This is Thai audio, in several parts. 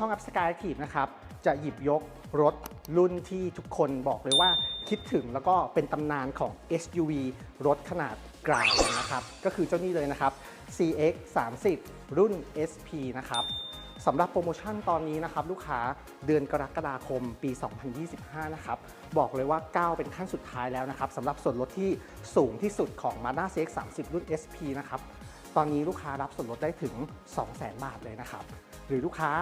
ช่อง Up Sky Active นะครับ จะหยิบยกรถรุ่นที่ทุกคนบอกเลยว่าคิดถึงแล้วก็เป็นตำนานของ SUV รถขนาดกลางนะครับ ก็คือเจ้านี้เลยนะครับ CX 30รุ่น SP นะครับสำหรับโปรโมชั่นตอนนี้นะครับ ลูกค้าเดือนกรกฎาคมปี 2025 นะครับ บอกเลยว่าก้าเป็นขั้นสุดท้ายแล้วนะครับสำหรับส่วนลดที่สูงที่สุดของ Mazda CX 30รุ่น SP นะครับ ตอนนี้ลูกค้ารับส่วนลดได้ถึง 200,000 บาทเลยนะครับ หรือลูกค้า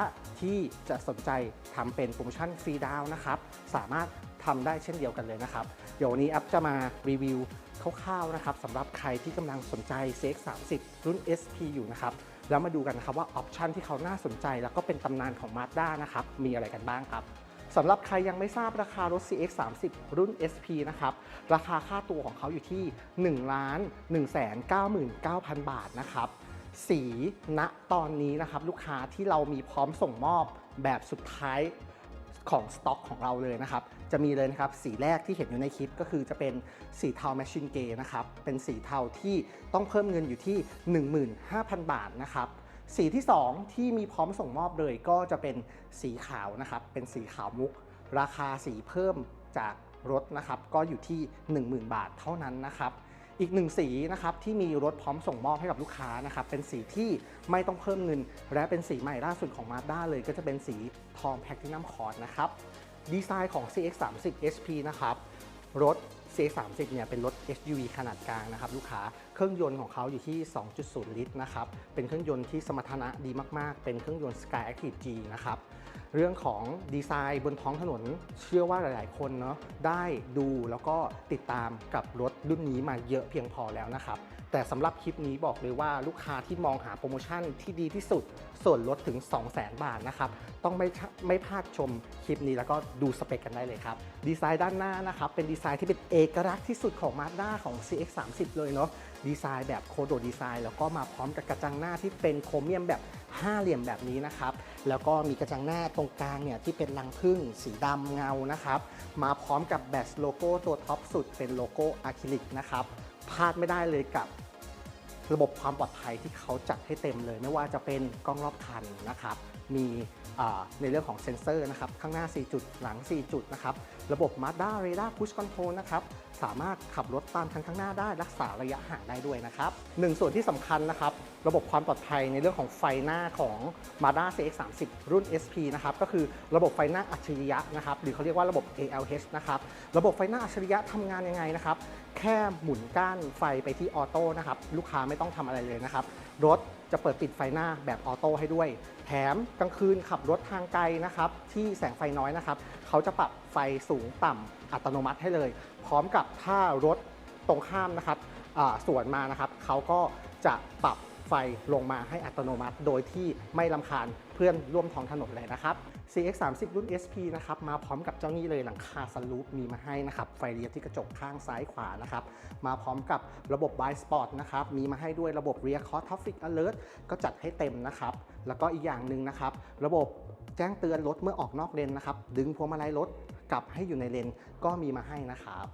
ที่จะสนใจทำเป็นโปรโมชั่นฟรีดาวน์นะครับ สามารถทำได้เช่นเดียวกันเลยนะครับ เดี๋ยววันนี้แอปจะมารีวิวคร่าวๆนะครับสำหรับใครที่กำลังสนใจ CX30 รุ่น SP อยู่นะครับ แล้วมาดูกันนะครับว่าออปชันที่เขาน่าสนใจ แล้วก็เป็นตำนานของ Mazda นะครับ มีอะไรกันบ้างครับ สำหรับใครยังไม่ทราบราคารถ CX30 รุ่น SP นะครับ ราคาค่าตัวของเขาอยู่ที่ 1 1 9 9 0 0 0 บาทนะครับ สีณตอนนี้นะครับ ลูกค้าที่เรามีพร้อมส่งมอบแบบสุดท้ายของสต็อกของเราเลยนะครับ จะมีเลยนะครับ สีแรกที่เห็นอยู่ในคลิปก็คือจะเป็นสีเทาแมชชีนเกย์นะครับ เป็นสีเทาที่ต้องเพิ่มเงินอยู่ที่ 15,000 บาทนะครับ สีที่ 2 ที่มีพร้อมส่งมอบเลยก็จะเป็นสีขาวนะครับ เป็นสีขาวมุก ราคาสีเพิ่มจากรถนะครับ ก็อยู่ที่ 10,000 บาทเท่านั้นนะครับ อีกหนึ่งสีนะครับที่มีรถพร้อมส่งมอบให้กับลูกค้านะครับ เป็นสีที่ไม่ต้องเพิ่มเงิน และเป็นสีใหม่ล่าสุดของ Mazda เลย ก็จะเป็นสีทองแพคทินัมคอร์ดนะครับ ดีไซน์ของ CX30 HP นะครับ รถ CX30 เนี่ยเป็นรถ SUV ขนาดกลางนะครับลูกค้าเครื่องยนต์ของเขาอยู่ที่ 2.0 ลิตรนะครับเป็นเครื่องยนต์ที่สมรรถนะดีมากๆ เป็นเครื่องยนต์ Sky Active G นะครับ เรื่องของดีไซน์บนท้องถนน เชื่อว่าหลาย ๆ คนเนาะได้ดูแล้วก็ติดตามกับรถรุ่นนี้มาเยอะเพียงพอแล้วนะครับแต่สำหรับคลิปนี้บอกเลยว่าลูกค้าที่มองหาโปรโมชั่นที่ดีที่สุด ส่วนลดถึง 200,000 บาทนะครับต้องไม่ไม่พลาดชมคลิปนี้แล้วก็ดูสเปคกันได้เลยครับ ดีไซน์ด้านหน้านะครับเป็นดีไซน์ที่เป็นเอกลักษณ์ที่สุดของ Mazda ของ CX30 เลยเนาะดีไซน์แบบโคโดดีไซน์แล้วก็มาพร้อมกับกระจังหน้าที่เป็นโครเมียมแบบ ห้าเหลี่ยมแบบนี้นะครับ แล้วก็มีกระจังหน้าตรงกลางเนี่ยที่เป็นรังผึ้งสีดำเงานะครับ มาพร้อมกับแบตโลโก้ตัวท็อปสุดเป็นโลโก้อะคริลิกนะครับพลาดไม่ได้เลยกับ ระบบความปลอดภัยที่เขาจัดให้เต็มเลย ไม่ว่าจะเป็นกล้องรอบคันนะครับ มีในเรื่องของเซ็นเซอร์นะครับ ข้างหน้า 4 จุด หลัง 4 จุดนะครับ ระบบ Mazda Radar Push Control นะครับ สามารถขับรถตามคันข้างหน้าได้รักษาระยะห่างได้ด้วยนะครับหนึ่งส่วนที่สำคัญนะครับ ระบบความปลอดภัยในเรื่องของไฟหน้าของ Mazda CX-30 รุ่น SP นะครับ ก็คือระบบไฟหน้าอัจฉริยะนะครับ หรือเขาเรียกว่าระบบ ALH นะครับ ระบบไฟหน้าอัจฉริยะทำงานยังไงนะครับ แค่หมุนก้านไฟไปที่ออโต้นะครับลูกค้าไม่ต้องทำอะไรเลยนะครับ รถจะเปิดปิดไฟหน้าแบบออโต้ให้ด้วย แถมกลางคืนขับรถทางไกลนะครับ ที่แสงไฟน้อยนะครับ เขาจะปรับไฟสูงต่ำอัตโนมัติให้เลย พร้อมกับถ้ารถตรงข้ามนะครับอ่าสวนมานะครับ เขาก็จะปรับ ไฟลงมาให้อัตโนมัติ โดยที่ไม่ลำคาญเพื่อนร่วมท้องถนนเลยนะครับ CX30 รุ่น SP นะครับมาพร้อมกับเจ้านี้เลยหลังคาสลูปมีมาให้นะครับไฟเลี้ยวที่กระจกข้างซ้ายขวานะครับมาพร้อมกับระบบ b i Sport นะครับมีมาให้ด้วยระบบ Rear Cross Traffic Alert ก็จัดให้เต็มนะครับแล้วก็อีกอย่างหนึ่งนะครับระบบแจ้งเตือนรถเมื่อออกนอกเลนนะครับดึงพวงมาลัยรถกลับให้อยู่ในเลนก็มีมาให้นะครับ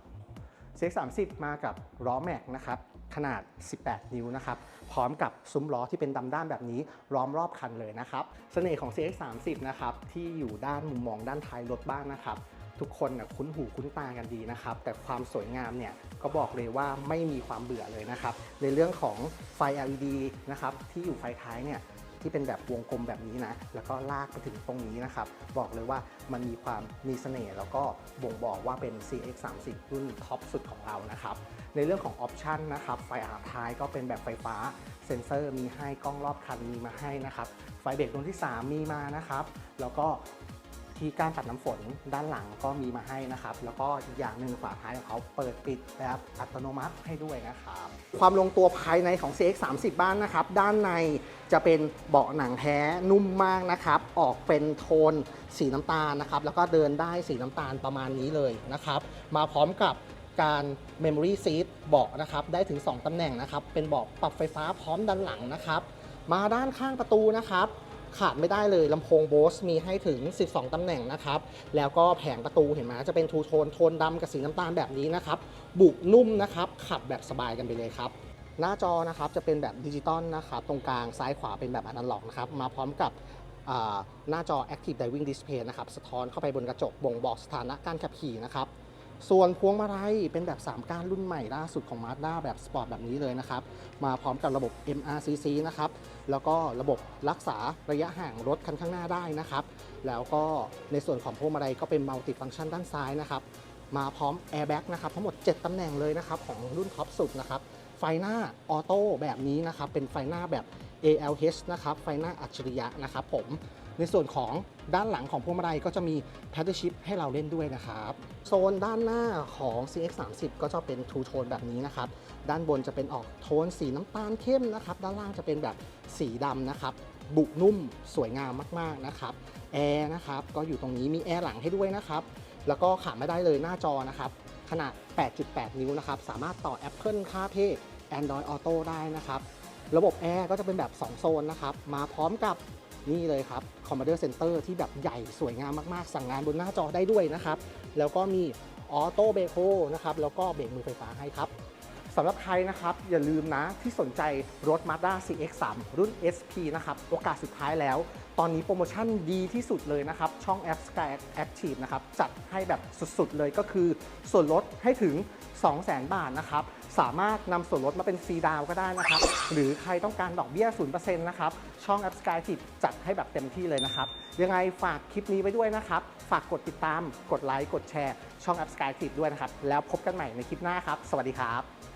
CX30 มากับล้อแม็กนะครับ ขนาด 18 นิ้วนะครับ พร้อมกับซุ้มล้อที่เป็นดำด้านแบบนี้ล้อมรอบคันเลยนะครับ เสน่ห์ของ CX30 นะครับ ที่อยู่ด้านมุมมองด้านท้ายรถบ้างนะครับ ทุกคนนะคุ้นหูคุ้นตากันดีนะครับ แต่ความสวยงามเนี่ย ก็บอกเลยว่าไม่มีความเบื่อเลยนะครับ ในเรื่องของไฟ LED นะครับ ที่อยู่ไฟท้ายเนี่ยที่เป็นแบบวงกลมแบบนี้นะ แล้วก็ลากไปถึงตรงนี้นะครับ บอกเลยว่ามันมีความมีเสน่ห์แล้วก็บ่งบอกว่าเป็น CX30 รุ่นท็อปสุดของเรานะครับ ในเรื่องของออปชันนะครับไฟอาท้ายก็เป็นแบบไฟฟ้า เซ็นเซอร์มีให้กล้องรอบคันมีมาให้นะครับไฟเบรกดวงที่ 3 มีมานะครับแล้วก็ที่การปัดน้ำฝนด้านหลังก็มีมาให้นะครับ แล้วก็อีกอย่างหนึ่งฝาท้ายของเขาเปิดปิดแบบอัตโนมัติให้ด้วยนะครับ ความลงตัวภายในของ CX30 บ้านนะครับ ด้านในจะเป็นเบาะหนังแท้นุ่มมากนะครับ ออกเป็นโทนสีน้ำตาลนะครับ แล้วก็เดินได้สีน้ำตาลประมาณนี้เลยนะครับ มาพร้อมกับ การ Memory Seat เบาะนะครับได้ถึง 2ตำแหน่งนะครับ เป็นเบาะปรับไฟฟ้าพร้อมด้านหลังนะครับ มาด้านข้างประตูนะครับ ขาดไม่ได้เลยลำโพงโบสมีให้ถึง 12ตำแหน่งนะครับ แล้วก็แผงประตูเห็นไหมจะเป็นทูโทนโทนดำกับสีน้ำตาลแบบนี้นะครับ บุกนุ่มนะครับ ขับแบบสบายกันไปเลยครับหน้าจอนะครับจะเป็นแบบดิจิตอลนะครับ ตรงกลางซ้ายขวาเป็นแบบอนาล็อกนะครับ มาพร้อมกับหน้าจอ Active Diving Display นะครับ สะท้อนเข้าไปบนกระจกบ่งบอกสถานะการขับขี่นะครับ ส่วนพวงมาลัยเป็นแบบ 3 ก้านรุ่นใหม่ล่าสุดของ Mazda แบบสปอร์ตแบบนี้เลยนะครับ มาพร้อมกับระบบ MRCC นะครับ แล้วก็ระบบรักษาระยะห่างรถคันข้างหน้าได้นะครับ แล้วก็ในส่วนของพวงมาลัยก็เป็นมัลติฟังชันด้านซ้ายนะครับ มาพร้อม Airbag นะครับทั้งหมด 7ตำแหน่งเลยนะครับของรุ่นท็อปสุดนะครับ ไฟหน้าออโต้แบบนี้นะครับ เป็นไฟหน้าแบบ ALH นะครับ ไฟหน้าอัจฉริยะนะครับผม ในส่วนของด้านหลังของพวงมาลัยก็จะมี Paddle Shift ให้เราเล่นด้วยนะครับ โซนด้านหน้าของ CX30 ก็จะเป็น Two Tone แบบนี้นะครับ ด้านบนจะเป็นออกโทนสีน้ำตาลเข้มนะครับ ด้านล่างจะเป็นแบบสีดำนะครับ บุนุ่มสวยงามมากๆนะครับ แอร์นะครับก็อยู่ตรงนี้มีแอร์หลังให้ด้วยนะครับ แล้วก็ขาดไม่ได้เลยหน้าจอนะครับ ขนาด 8.8 นิ้วนะครับ สามารถต่อ Apple CarPlay Android Auto ได้นะครับ ระบบแอร์ก็จะเป็นแบบ 2 โซนนะครับ มาพร้อมกับ นี่เลยครับ Commander Center ที่แบบใหญ่สวยงามมากๆ สั่งงานบนหน้าจอได้ด้วยนะครับ แล้วก็มีออโต้เบรกโคนะครับ แล้วก็เบรกมือไฟฟ้าให้ครับ สำหรับใครนะครับอย่าลืมนะที่สนใจรถ Mazda CX-3 รุ่น SP นะครับโอกาสสุดท้ายแล้ว ตอนนี้โปรโมชั่นดีที่สุดเลยนะครับ ช่อง App Sky Active นะครับจัดให้แบบสุดๆเลยก็คือ ส่วนลดให้ถึง 200,000 บาทนะครับสามารถนำส่วนลดมาเป็นฟรีดาวก็ได้นะครับ หรือใครต้องการดอกเบี้ย 0%นะครับ ช่อง App Sky Active จัดให้แบบเต็มที่เลยนะครับ ยังไงฝากคลิปนี้ไว้ด้วยนะครับ ฝากกดติดตาม กดไลค์ กดแชร์ ช่อง App Sky Active ด้วยนะครับ แล้วพบกันใหม่ในคลิปหน้าครับ สวัสดีครับ